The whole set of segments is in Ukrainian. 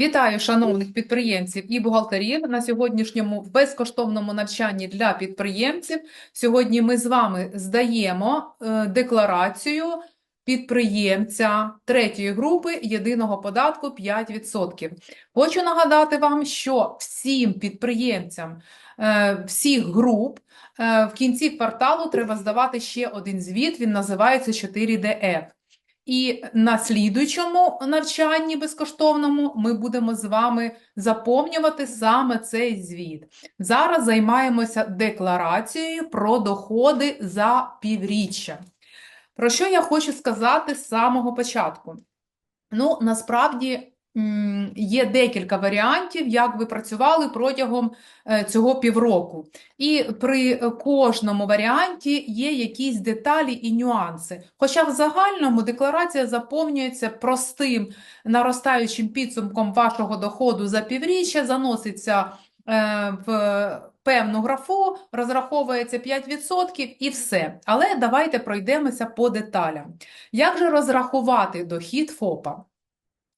Вітаю шановних підприємців і бухгалтерів на сьогоднішньому безкоштовному навчанні для підприємців. Сьогодні ми з вами здаємо е, декларацію підприємця третьої групи єдиного податку 5%. Хочу нагадати вам, що всім підприємцям е, всіх груп е, в кінці кварталу треба здавати ще один звіт, він називається 4DF. І на слідуючому навчанні безкоштовному ми будемо з вами заповнювати саме цей звіт. Зараз займаємося декларацією про доходи за півріччя. Про що я хочу сказати з самого початку? Ну, насправді є декілька варіантів, як ви працювали протягом е, цього півроку. І при кожному варіанті є якісь деталі і нюанси. Хоча в загальному декларація заповнюється простим наростаючим підсумком вашого доходу за півріччя, заноситься е, в певну графу, розраховується 5% і все. Але давайте пройдемося по деталям. Як же розрахувати дохід ФОПа?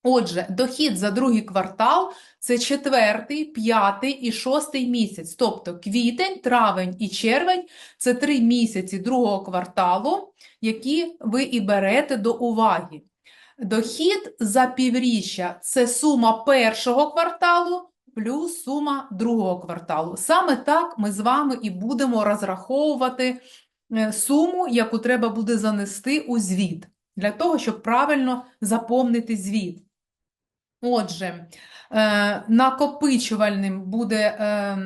Отже, дохід за другий квартал це четвертий, п'ятий і шостий місяць, тобто квітень, травень і червень це три місяці другого кварталу, які ви і берете до уваги. Дохід за півріччя це сума першого кварталу плюс сума другого кварталу. Саме так ми з вами і будемо розраховувати е, суму, яку треба буде занести у звіт, для того, щоб правильно заповнити звіт. Отже, е, накопичувальним буде е,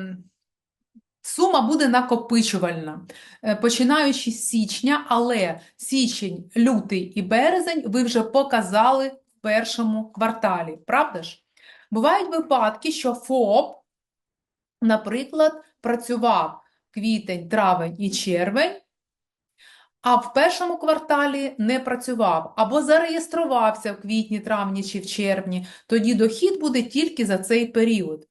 сума буде накопичувальна, е, починаючи з січня, але січень, лютий і березень ви вже показали в першому кварталі, правда ж? Бувають випадки, що ФОП, наприклад, працював квітень, травень і червень, а в першому кварталі не працював або зареєструвався в квітні, травні чи в червні, тоді дохід буде тільки за цей період.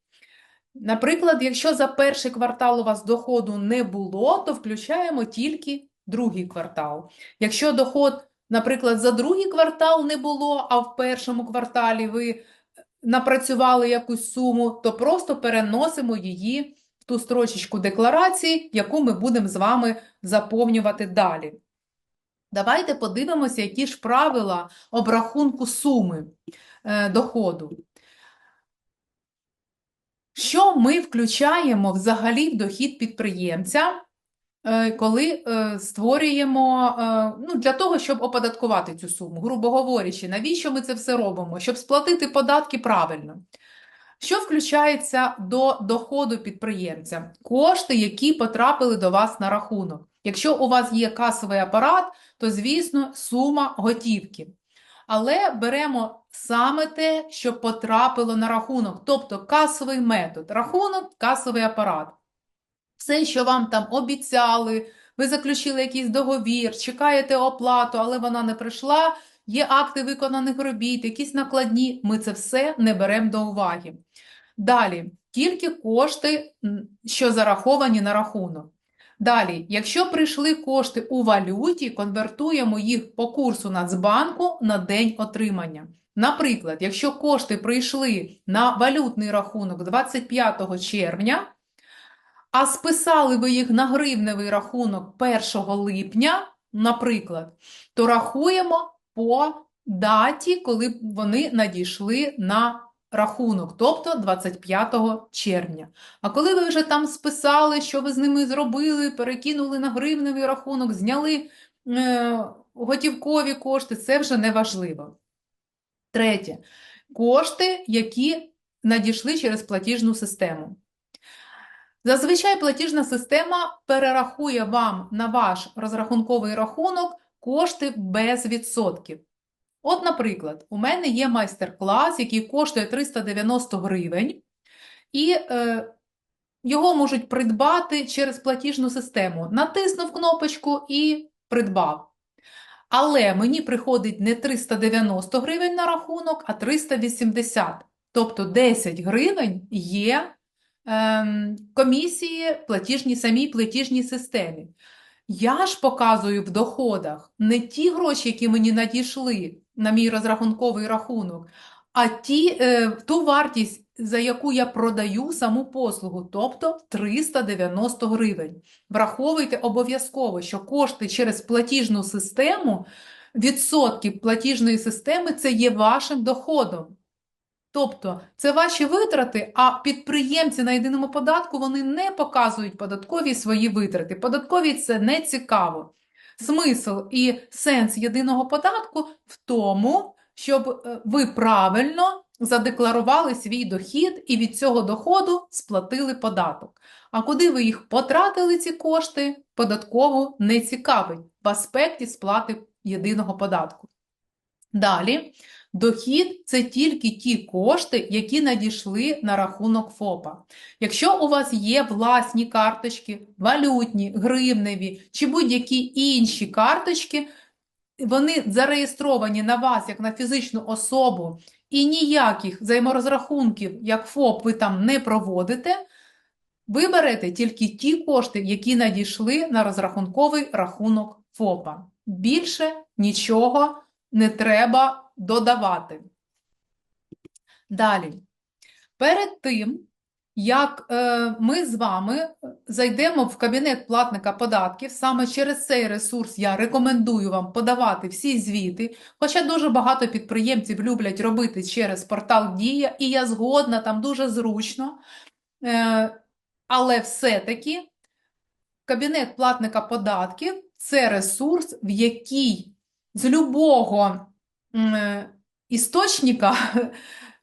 Наприклад, якщо за перший квартал у вас доходу не було, то включаємо тільки другий квартал. Якщо доход, наприклад, за другий квартал не було, а в першому кварталі ви напрацювали якусь суму, то просто переносимо її в ту строчечку декларації, яку ми будемо з вами заповнювати далі. Давайте подивимося, які ж правила обрахунку суми е, доходу. Що ми включаємо взагалі в дохід підприємця, е, коли е, створюємо ну, для того, щоб оподаткувати цю суму, грубо говорячи, навіщо ми це все робимо? Щоб сплатити податки правильно. Що включається до доходу підприємця? Кошти, які потрапили до вас на рахунок. Якщо у вас є касовий апарат, то, звісно, сума готівки. Але беремо саме те, що потрапило на рахунок, тобто касовий метод, рахунок, касовий апарат. Все, що вам там обіцяли, ви заключили якийсь договір, чекаєте оплату, але вона не прийшла, є акти виконаних робіт, якісь накладні, ми це все не беремо до уваги. Далі, тільки кошти, що зараховані на рахунок. Далі, якщо прийшли кошти у валюті, конвертуємо їх по курсу Нацбанку на день отримання. Наприклад, якщо кошти прийшли на валютний рахунок 25 червня, а списали ви їх на гривневий рахунок 1 липня, наприклад, то рахуємо по даті, коли вони надійшли на рахунок, тобто 25 червня. А коли ви вже там списали, що ви з ними зробили, перекинули на гривневий рахунок, зняли е, готівкові кошти, це вже не важливо. Третє. Кошти, які надійшли через платіжну систему. Зазвичай платіжна система перерахує вам на ваш розрахунковий рахунок кошти без відсотків. От, наприклад, у мене є майстер-клас, який коштує 390 гривень, і е, його можуть придбати через платіжну систему. Натиснув кнопочку і придбав. Але мені приходить не 390 гривень на рахунок, а 380. Тобто 10 гривень є ем, комісії платіжні самій платіжній системі. Я ж показую в доходах не ті гроші, які мені надійшли на мій розрахунковий рахунок, а ті, е, ту вартість, за яку я продаю саму послугу, тобто 390 гривень. Враховуйте обов'язково, що кошти через платіжну систему, відсотки платіжної системи це є вашим доходом. Тобто це ваші витрати, а підприємці на єдиному податку вони не показують податкові свої витрати. Податкові це не цікаво. Смисл і сенс єдиного податку тому, щоб е, ви правильно задекларували свій дохід і від цього доходу сплатили податок. А куди ви їх потратили, ці кошти, податково не цікавить в аспекті сплати єдиного податку. Далі, дохід це тільки ті кошти, які надійшли на рахунок ФОПа. Якщо у вас є власні карточки, валютні, гривневі чи будь-які інші карточки, вони зареєстровані на вас як на фізичну особу, і ніяких взаєморозрахунків, як ФОП, ви там не проводите, ви берете тільки ті кошти, які надійшли на розрахунковий рахунок ФОПа. Більше нічого не треба додавати. Далі. Перед тим, як е, ми з вами зайдемо в кабінет платника податків, саме через цей ресурс я рекомендую вам подавати всі звіти, хоча дуже багато підприємців люблять робити через портал Дія, і я згодна, там дуже зручно. Е, але все-таки кабінет платника податків це ресурс, в який з любого м, істочника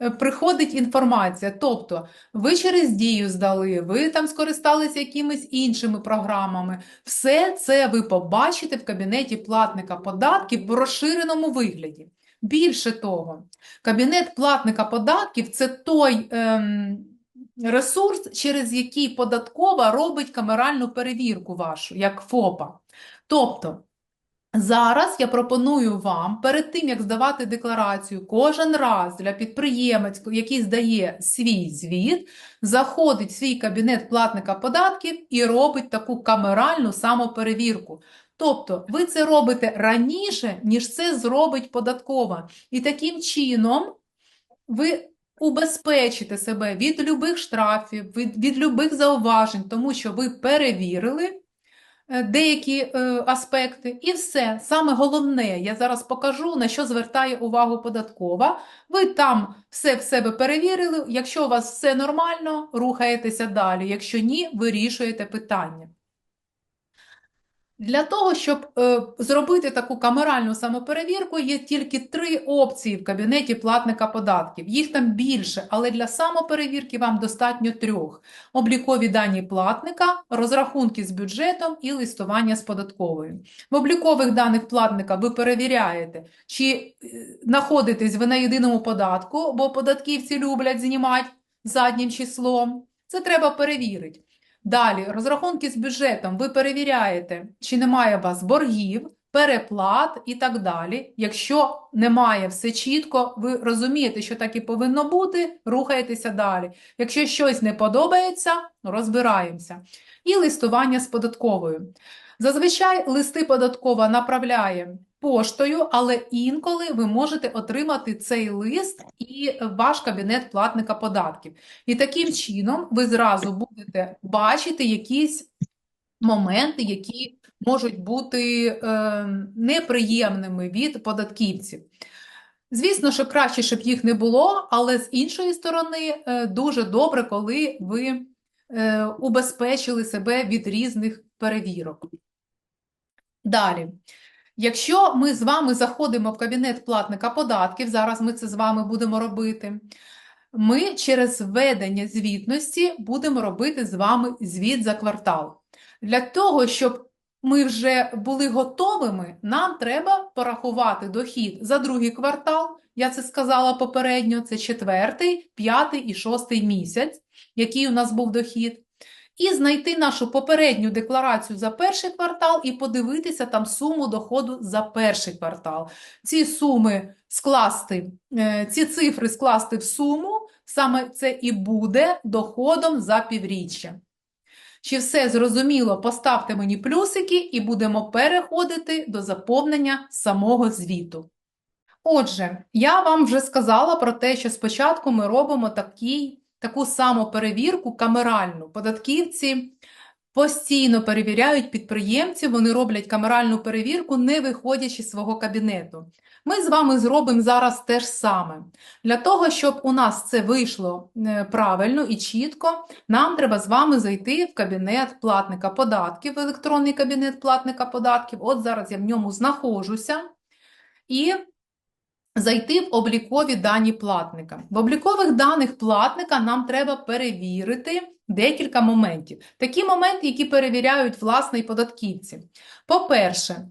приходить інформація. Тобто, ви через дію здали, ви там скористалися якимись іншими програмами. Все це ви побачите в кабінеті платника податків в розширеному вигляді. Більше того, кабінет платника податків це той ем, ресурс, через який податкова робить камеральну перевірку вашу, як ФОПа. Тобто, Зараз я пропоную вам перед тим, як здавати декларацію, кожен раз для підприємець, який здає свій звіт, заходить в свій кабінет платника податків і робить таку камеральну самоперевірку. Тобто ви це робите раніше, ніж це зробить податкова. І таким чином ви убезпечите себе від любих штрафів, від, від любих зауважень, тому що ви перевірили. Е, деякі е, аспекти, і все. Саме головне, я зараз покажу, на що звертає увагу податкова. Ви там все в себе перевірили. Якщо у вас все нормально, рухаєтеся далі. Якщо ні, вирішуєте питання. Для того, щоб е, зробити таку камеральну самоперевірку, є тільки три опції в кабінеті платника податків. Їх там більше, але для самоперевірки вам достатньо трьох: облікові дані платника, розрахунки з бюджетом і листування з податковою. В облікових даних платника ви перевіряєте, чи е, знаходитесь ви на єдиному податку, бо податківці люблять знімати заднім числом. Це треба перевірити. Далі, розрахунки з бюджетом, ви перевіряєте, чи немає у вас боргів, переплат і так далі. Якщо немає все чітко, ви розумієте, що так і повинно бути, рухаєтеся далі. Якщо щось не подобається, розбираємося. І листування з податковою. Зазвичай листи податкова направляє поштою, але інколи ви можете отримати цей лист і ваш кабінет платника податків. І таким чином ви зразу будете бачити якісь моменти, які можуть бути е, неприємними від податківців. Звісно, що краще, щоб їх не було, але з іншої сторони, е, дуже добре, коли ви е, убезпечили себе від різних перевірок. Далі. Якщо ми з вами заходимо в кабінет платника податків, зараз ми це з вами будемо робити, ми через введення звітності будемо робити з вами звіт за квартал. Для того, щоб ми вже були готовими, нам треба порахувати дохід за другий квартал. Я це сказала попередньо, це четвертий, п'ятий і шостий місяць, який у нас був дохід і знайти нашу попередню декларацію за перший квартал і подивитися там суму доходу за перший квартал. Ці суми скласти, е, ці цифри скласти в суму, саме це і буде доходом за півріччя. Чи все зрозуміло, поставте мені плюсики і будемо переходити до заповнення самого звіту. Отже, я вам вже сказала про те, що спочатку ми робимо такий, таку саму перевірку камеральну. Податківці постійно перевіряють підприємців, вони роблять камеральну перевірку, не виходячи з свого кабінету. Ми з вами зробимо зараз те ж саме. Для того, щоб у нас це вийшло е, правильно і чітко, нам треба з вами зайти в кабінет платника податків, в електронний кабінет платника податків. От зараз я в ньому знаходжуся. І зайти в облікові дані платника. В облікових даних платника нам треба перевірити декілька моментів. Такі моменти, які перевіряють власне і податківці. По-перше,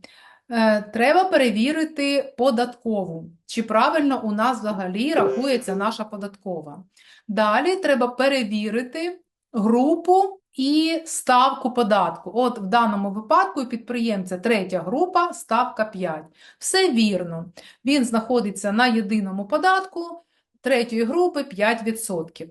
е, треба перевірити податкову, чи правильно у нас взагалі рахується наша податкова. Далі треба перевірити групу і ставку податку. От в даному випадку підприємця третя група, ставка 5. Все вірно. Він знаходиться на єдиному податку третьої групи 5%.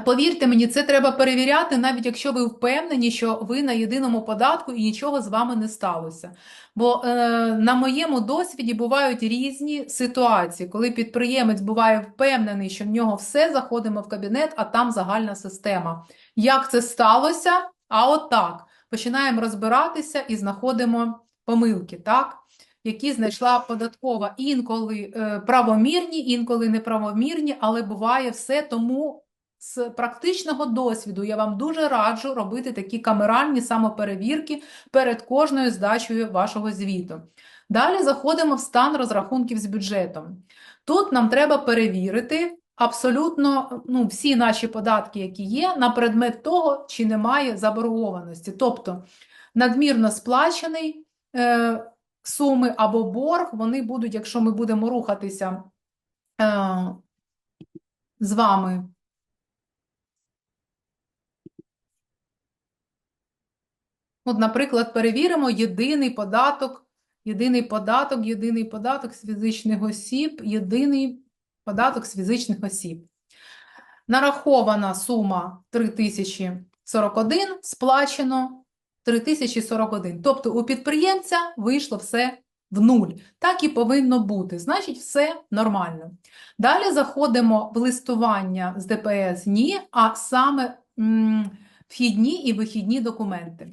Повірте мені, це треба перевіряти, навіть якщо ви впевнені, що ви на єдиному податку і нічого з вами не сталося. Бо е, на моєму досвіді бувають різні ситуації, коли підприємець буває впевнений, що в нього все, заходимо в кабінет, а там загальна система. Як це сталося? А от так. Починаємо розбиратися і знаходимо помилки, так? Які знайшла податкова. Інколи е, правомірні, інколи неправомірні, але буває все, тому з практичного досвіду я вам дуже раджу робити такі камеральні самоперевірки перед кожною здачею вашого звіту. Далі заходимо в стан розрахунків з бюджетом. Тут нам треба перевірити абсолютно ну, всі наші податки, які є, на предмет того, чи немає заборгованості. Тобто надмірно сплачений е, суми або борг, вони будуть, якщо ми будемо рухатися е, з вами. От, наприклад, перевіримо єдиний податок, єдиний податок, єдиний податок з фізичних осіб, єдиний податок з фізичних осіб. Нарахована сума 3041, сплачено 3041. Тобто у підприємця вийшло все в нуль. Так і повинно бути. Значить, все нормально. Далі заходимо в листування з ДПС ні, а саме м, вхідні і вихідні документи.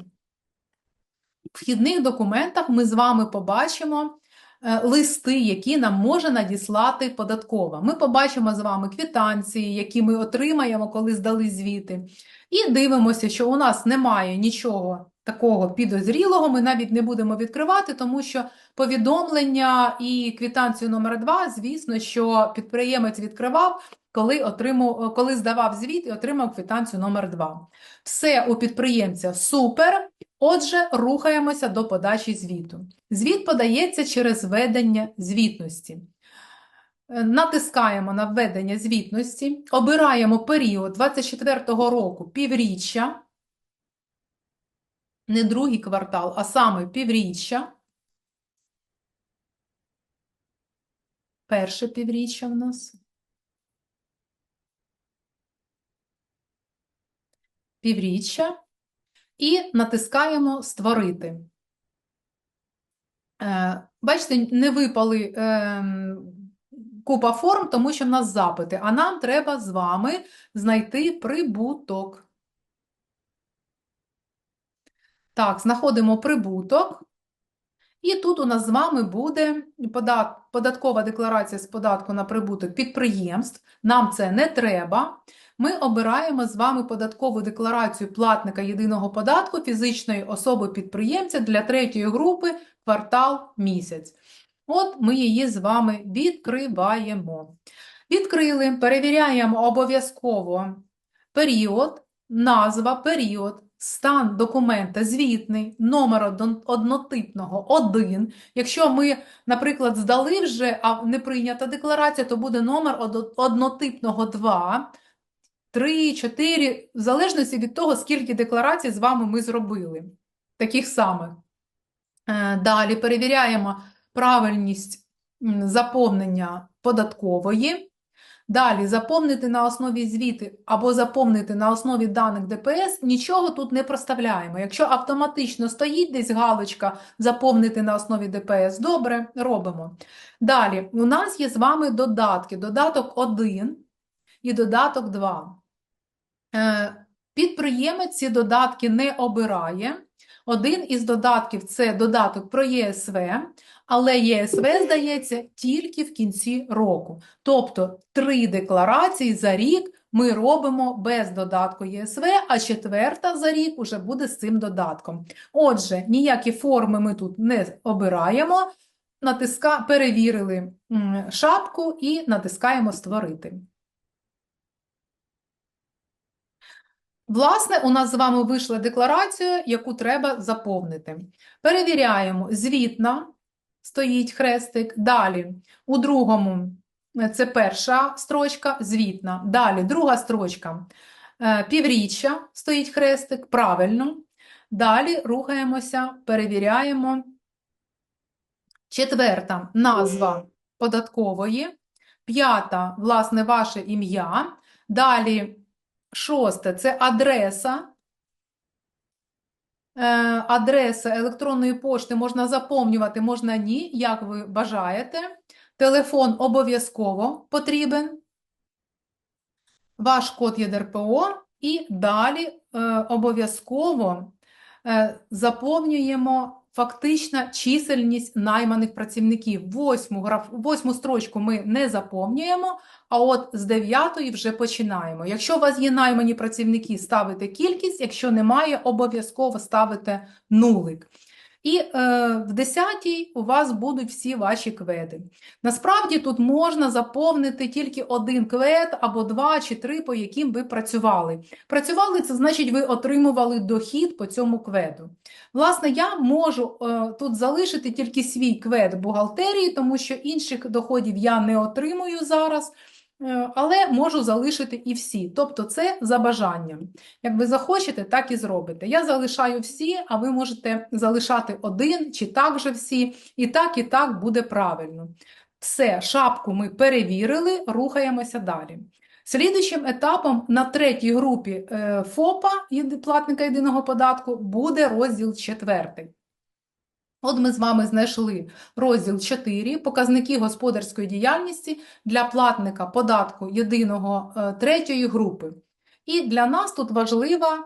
Вхідних документах ми з вами побачимо е, листи, які нам може надіслати податкова. Ми побачимо з вами квітанції, які ми отримаємо, коли здали звіти. І дивимося, що у нас немає нічого такого підозрілого, ми навіть не будемо відкривати, тому що повідомлення і квитанцію номер 2 звісно, що підприємець відкривав, коли отримав, коли здавав звіт і отримав квитанцію номер 2 Все у підприємця супер. Отже, рухаємося до подачі звіту. Звіт подається через введення звітності. Е, Натискаємо на введення звітності, обираємо період 24-го року півріччя, не другий квартал, а саме півріччя. Перше півріччя в нас. Півріччя. І натискаємо Створити. Е, Бачите, не випали е, купа форм, тому що в нас запити, а нам треба з вами знайти прибуток. Так, знаходимо прибуток. І тут у нас з вами буде податкова декларація з податку на прибуток підприємств. Нам це не треба. Ми обираємо з вами податкову декларацію платника єдиного податку фізичної особи-підприємця для третьої групи квартал місяць. От ми її з вами відкриваємо. Відкрили, перевіряємо обов'язково період, назва, період, стан документа звітний, номер однотипного 1. Якщо ми, наприклад, здали вже, а не прийнята декларація, то буде номер однотипного 2. 3, 4, в залежності від того, скільки декларацій з вами ми зробили. Таких самих. Е, далі перевіряємо правильність заповнення податкової. Далі заповнити на основі звіти або заповнити на основі даних ДПС, нічого тут не проставляємо. Якщо автоматично стоїть десь галочка заповнити на основі ДПС, добре, робимо. Далі, у нас є з вами додатки. Додаток 1 і додаток 2. Е, Підприємець ці додатки не обирає. Один із додатків це додаток про ЄСВ, але ЄСВ здається тільки в кінці року. Тобто три декларації за рік ми робимо без додатку ЄСВ, а четверта за рік уже буде з цим додатком. Отже, ніякі форми ми тут не обираємо. Натиска... Перевірили шапку і натискаємо Створити. Власне, у нас з вами вийшла декларація, яку треба заповнити. Перевіряємо, звітна, стоїть хрестик. Далі, у другому, е, це перша строчка, звітна. Далі, друга строчка, е, півріччя, стоїть хрестик, правильно. Далі рухаємося, перевіряємо. Четверта, назва податкової. П'ята, власне, ваше ім'я. Далі, Шосте це адреса. Е, Адреса електронної пошти можна заповнювати, можна ні, як ви бажаєте. Телефон обов'язково потрібен. Ваш код ЄДРПО. І далі е, обов'язково е, заповнюємо фактична чисельність найманих працівників. Восьму, граф... Восьму строчку ми не заповнюємо, а от з дев'ятої вже починаємо. Якщо у вас є наймані працівники, ставите кількість, якщо немає, обов'язково ставите нулик. І е, в десятій у вас будуть всі ваші кведи. Насправді тут можна заповнити тільки один квед або два чи три, по яким ви працювали. Працювали це значить, ви отримували дохід по цьому кведу. Власне, я можу е, тут залишити тільки свій квед бухгалтерії, тому що інших доходів я не отримую зараз. Е, Але можу залишити і всі. Тобто це за бажанням. Як ви захочете, так і зробите. Я залишаю всі, а ви можете залишати один чи так же всі. І так, і так буде правильно. Все, шапку ми перевірили, рухаємося далі. Слідуючим етапом на третій групі е, ФОПа, платника єдиного податку, буде розділ четвертий. От ми з вами знайшли розділ 4 «Показники господарської діяльності для платника податку єдиного е, третьої групи. І для нас тут важлива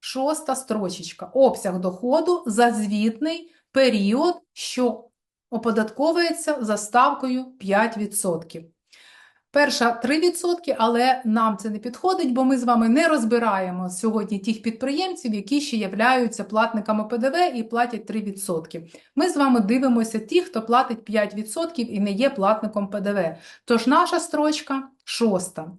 шоста строчечка – обсяг доходу за звітний період, що оподатковується за ставкою 5%. Перша 3%, але нам це не підходить, бо ми з вами не розбираємо сьогодні тих підприємців, які ще являються платниками ПДВ і платять 3%. Ми з вами дивимося ті, хто платить 5% і не є платником ПДВ. Тож наша строчка шоста.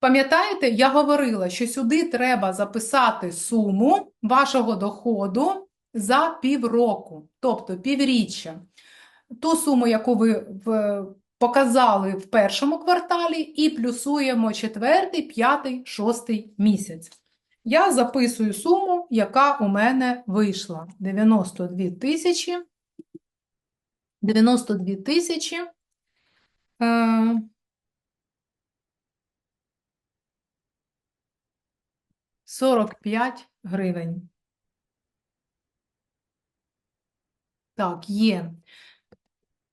Пам'ятаєте, я говорила, що сюди треба записати суму вашого доходу за півроку, тобто півріччя. Ту суму, яку ви показали в першому кварталі і плюсуємо четвертий, п'ятий, шостий місяць. Я записую суму, яка у мене вийшла. 92 тисячі. 92 тисячі. Е, Сорок п'ять гривень. Так, є.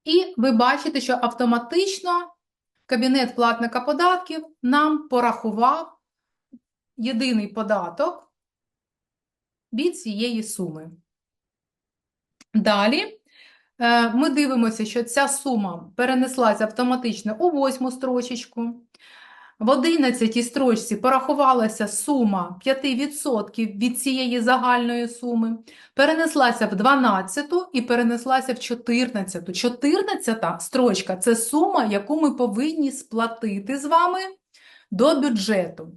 І ви бачите, що автоматично Кабінет платника податків нам порахував єдиний податок від цієї суми. Далі е, ми дивимося, що ця сума перенеслася автоматично у восьму строчечку. В 11 строчці порахувалася сума 5% від цієї загальної суми, перенеслася в 12 і перенеслася в 14. 14 строчка – це сума, яку ми повинні сплатити з вами до бюджету.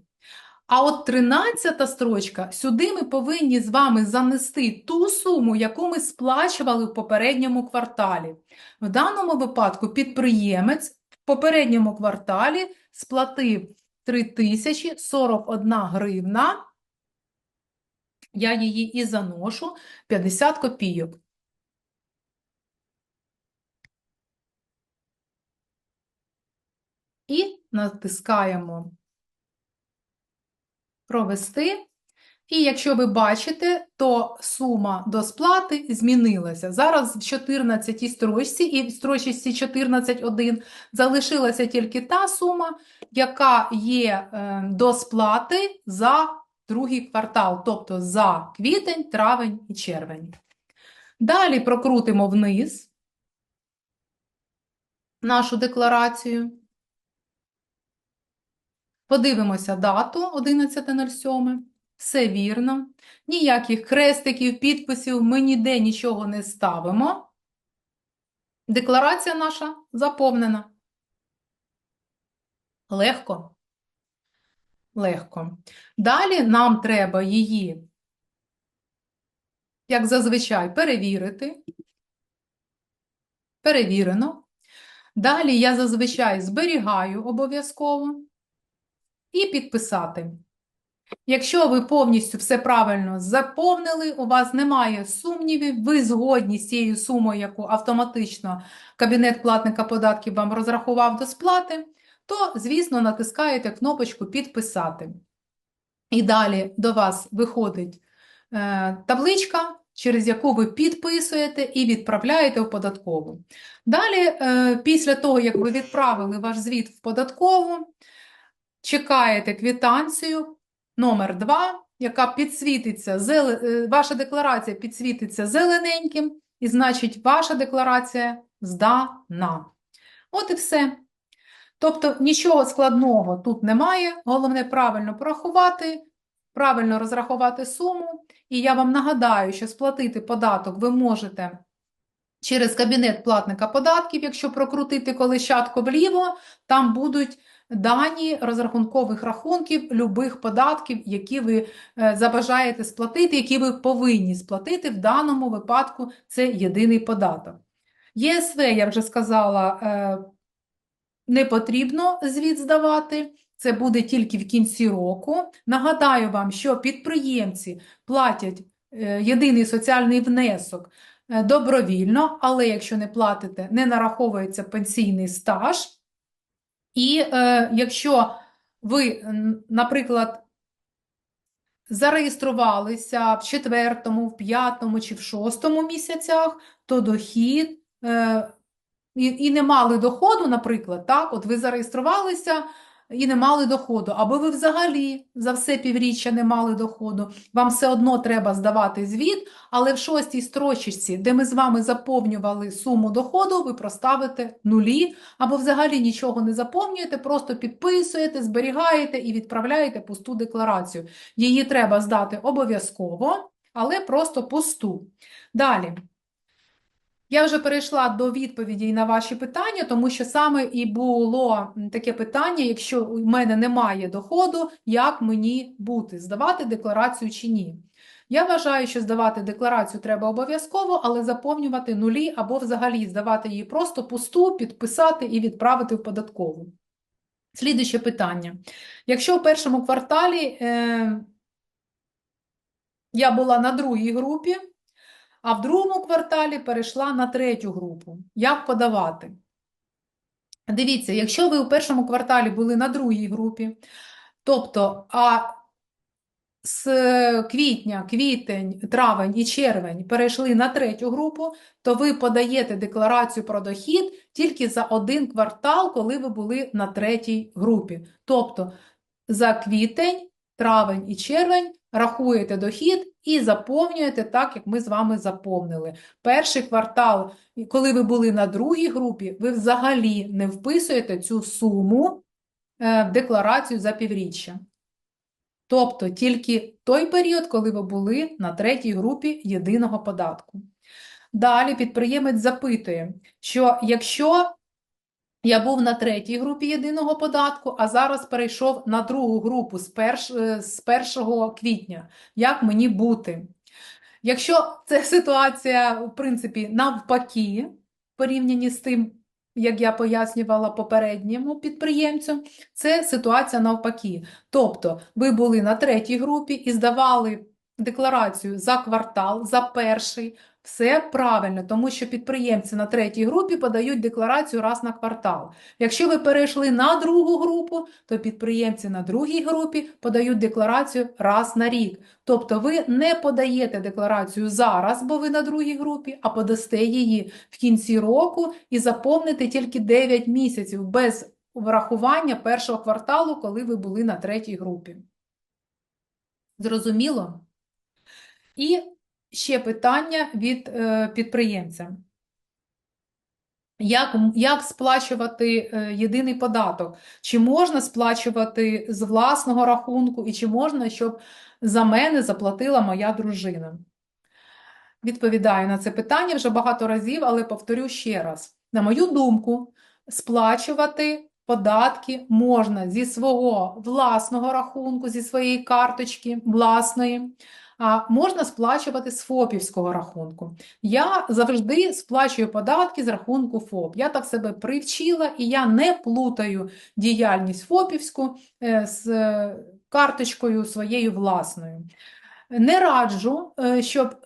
А от 13 строчка, сюди ми повинні з вами занести ту суму, яку ми сплачували в попередньому кварталі. В даному випадку підприємець в попередньому кварталі сплатив 3041 гривна, я її і заношу 50 копійок. і натискаємо провести. І якщо ви бачите, то сума до сплати змінилася. Зараз в 14 строчці і в строчці 14.1 залишилася тільки та сума, яка є е, до сплати за другий квартал, тобто за квітень, травень і червень. Далі прокрутимо вниз нашу декларацію. Подивимося дату 11.07. Все вірно. Ніяких хрестиків, підписів ми ніде нічого не ставимо. Декларація наша заповнена. Легко. Легко. Далі нам треба її, як зазвичай, перевірити. Перевірено. Далі я зазвичай зберігаю обов'язково і підписати. Якщо ви повністю все правильно заповнили, у вас немає сумнівів, ви згодні з цією сумою, яку автоматично Кабінет платника податків вам розрахував до сплати, то, звісно, натискаєте кнопочку Підписати. І далі до вас виходить е, табличка, через яку ви підписуєте і відправляєте в податкову. Далі, е, після того, як ви відправили ваш звіт в податкову, чекаєте квитанцію номер 2, яка підсвітиться, е, ваша декларація підсвітиться зелененьким, і значить, ваша декларація здана. От і все. Тобто нічого складного тут немає. Головне правильно порахувати, правильно розрахувати суму. І я вам нагадаю, що сплатити податок ви можете через кабінет платника податків, якщо прокрутити колещатку вліво, там будуть дані розрахункових рахунків любих податків, які ви е, забажаєте сплатити, які ви повинні сплатити. В даному випадку це єдиний податок. ЄСВ, я вже сказала, е, не потрібно звіт здавати. Це буде тільки в кінці року. Нагадаю вам, що підприємці платять е, єдиний соціальний внесок добровільно, але якщо не платите, не нараховується пенсійний стаж. І е, якщо ви, наприклад, зареєструвалися в четвертому, в п'ятому чи в шостому місяцях, то дохід е, і, і не мали доходу, наприклад, так, от ви зареєструвалися і не мали доходу, або ви взагалі за все півріччя не мали доходу, вам все одно треба здавати звіт, але в шостій строчці, де ми з вами заповнювали суму доходу, ви проставите нулі, або взагалі нічого не заповнюєте, просто підписуєте, зберігаєте і відправляєте пусту декларацію. Її треба здати обов'язково, але просто пусту. Далі. Я вже перейшла до відповідей на ваші питання, тому що саме і було таке питання, якщо у мене немає доходу, як мені бути, здавати декларацію чи ні. Я вважаю, що здавати декларацію треба обов'язково, але заповнювати нулі або взагалі здавати її просто пусту, підписати і відправити в податкову. Слідуюче питання. Якщо в першому кварталі е, я була на другій групі, а в другому кварталі перейшла на третю групу. Як подавати? Дивіться, якщо ви у першому кварталі були на другій групі, тобто а з квітня, квітень, травень і червень перейшли на третю групу, то ви подаєте декларацію про дохід тільки за один квартал, коли ви були на третій групі. Тобто за квітень, травень і червень рахуєте дохід і заповнюєте так, як ми з вами заповнили. Перший квартал, коли ви були на другій групі, ви взагалі не вписуєте цю суму е, в декларацію за півріччя. Тобто тільки той період, коли ви були на третій групі єдиного податку. Далі підприємець запитує, що якщо я був на третій групі єдиного податку, а зараз перейшов на другу групу з, перш, е, з 1 квітня. Як мені бути? Якщо це ситуація, в принципі, навпаки, в порівнянні з тим, як я пояснювала попередньому підприємцю, це ситуація навпаки. Тобто, ви були на третій групі і здавали декларацію за квартал, за перший, Все правильно, тому що підприємці на третій групі подають декларацію раз на квартал. Якщо ви перейшли на другу групу, то підприємці на другій групі подають декларацію раз на рік. Тобто ви не подаєте декларацію зараз, бо ви на другій групі, а подасте її в кінці року і заповните тільки 9 місяців без врахування першого кварталу, коли ви були на третій групі. Зрозуміло? І ще питання від е, підприємця. Як, як сплачувати е, єдиний податок? Чи можна сплачувати з власного рахунку, і чи можна, щоб за мене заплатила моя дружина? Відповідаю на це питання вже багато разів, але повторю ще раз. На мою думку, сплачувати податки можна зі свого власного рахунку, зі своєї карточки власної, а можна сплачувати з ФОПівського рахунку. Я завжди сплачую податки з рахунку ФОП. Я так себе привчила, і я не плутаю діяльність ФОПівську е, з е, карточкою своєю власною. Не раджу, е, щоб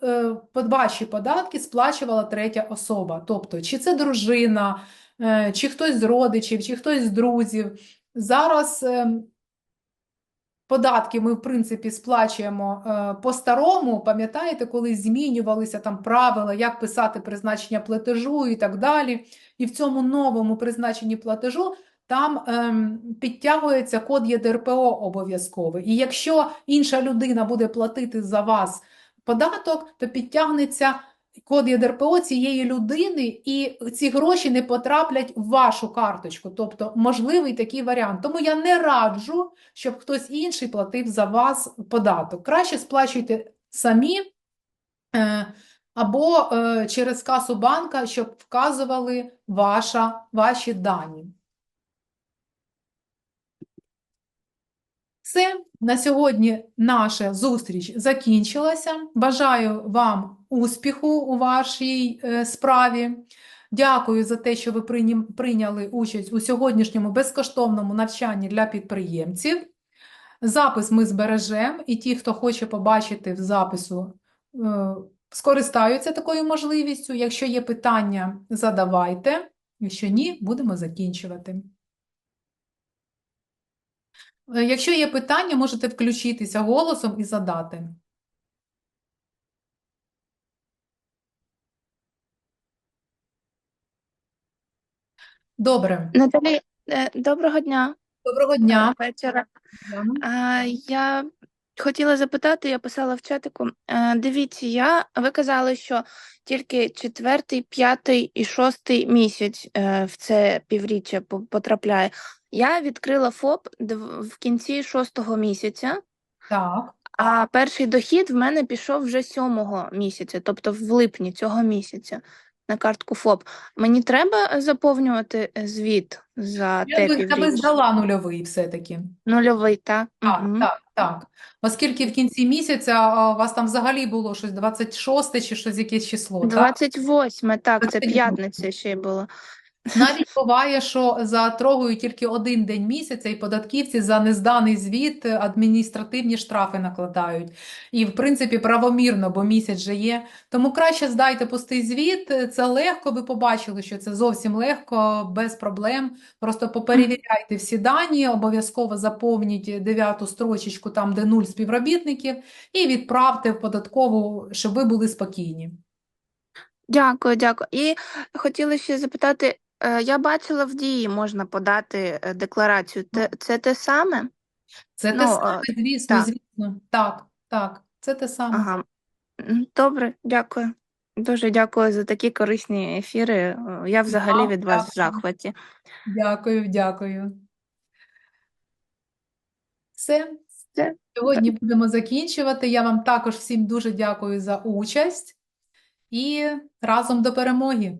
ваші податки сплачувала третя особа. Тобто, чи це дружина, чи хтось з родичів, чи хтось з друзів. Зараз ем, податки ми, в принципі, сплачуємо е, по-старому. Пам'ятаєте, коли змінювалися там правила, як писати призначення платежу і так далі. І в цьому новому призначенні платежу там ем, підтягується код ЄДРПО обов'язковий. І якщо інша людина буде платити за вас податок, то підтягнеться код ЄДРПО цієї людини, і ці гроші не потраплять в вашу карточку. Тобто можливий такий варіант. Тому я не раджу, щоб хтось інший платив за вас податок. Краще сплачуйте самі. е, Або е, через касу банка, щоб вказували ваша, ваші дані. Все, на сьогодні наша зустріч закінчилася. Бажаю вам успіху у вашій е, справі. Дякую за те, що ви прийняли участь у сьогоднішньому безкоштовному навчанні для підприємців. Запис ми збережемо, і ті, хто хоче побачити в запису, е, скористаються такою можливістю. Якщо є питання, задавайте. Якщо ні, будемо закінчувати. Е, Якщо є питання, можете включитися голосом і задати. Добре. Наталі, е, доброго дня. Доброго дня. Вечора. А, Я хотіла запитати, я писала в чатику. Е, Дивіться, я ви казали, що тільки четвертий, п'ятий і шостий місяць е, в це півріччя по- потрапляє. Я відкрила ФОП в кінці шостого місяця, Так. а перший дохід в мене пішов вже сьомого місяця, тобто в липні цього місяця на картку ФОП. Мені треба заповнювати е, звіт за Я те я би здала нульовий все-таки. Нульовий, так? Так, угу. так, так. Оскільки в кінці місяця у вас там взагалі було щось 26 чи щось якесь число, так? 28, так, це 28. п'ятниця ще й було. Навіть буває, що затрогують тільки один день місяця, і податківці за незданий звіт адміністративні штрафи накладають. І, в принципі, правомірно, бо місяць же є. Тому краще здайте пустий звіт. Це легко, ви побачили, що це зовсім легко, без проблем. Просто поперевіряйте всі дані, обов'язково заповніть дев'яту строчечку, там, де нуль співробітників, і відправте в податкову, щоб ви були спокійні. Дякую, дякую. І хотіла ще запитати, я бачила в дії можна подати е, декларацію. Це те саме? Це те Ну, саме, е, звісно, так. звісно. Так, так, це те саме. Ага. М, Добре, дякую. Дуже дякую за такі корисні ефіри. Е, Я взагалі Вам від вас в захваті. Дякую, дякую. Все, Все. сьогодні будемо закінчувати. Я вам також всім дуже дякую за участь і разом до перемоги.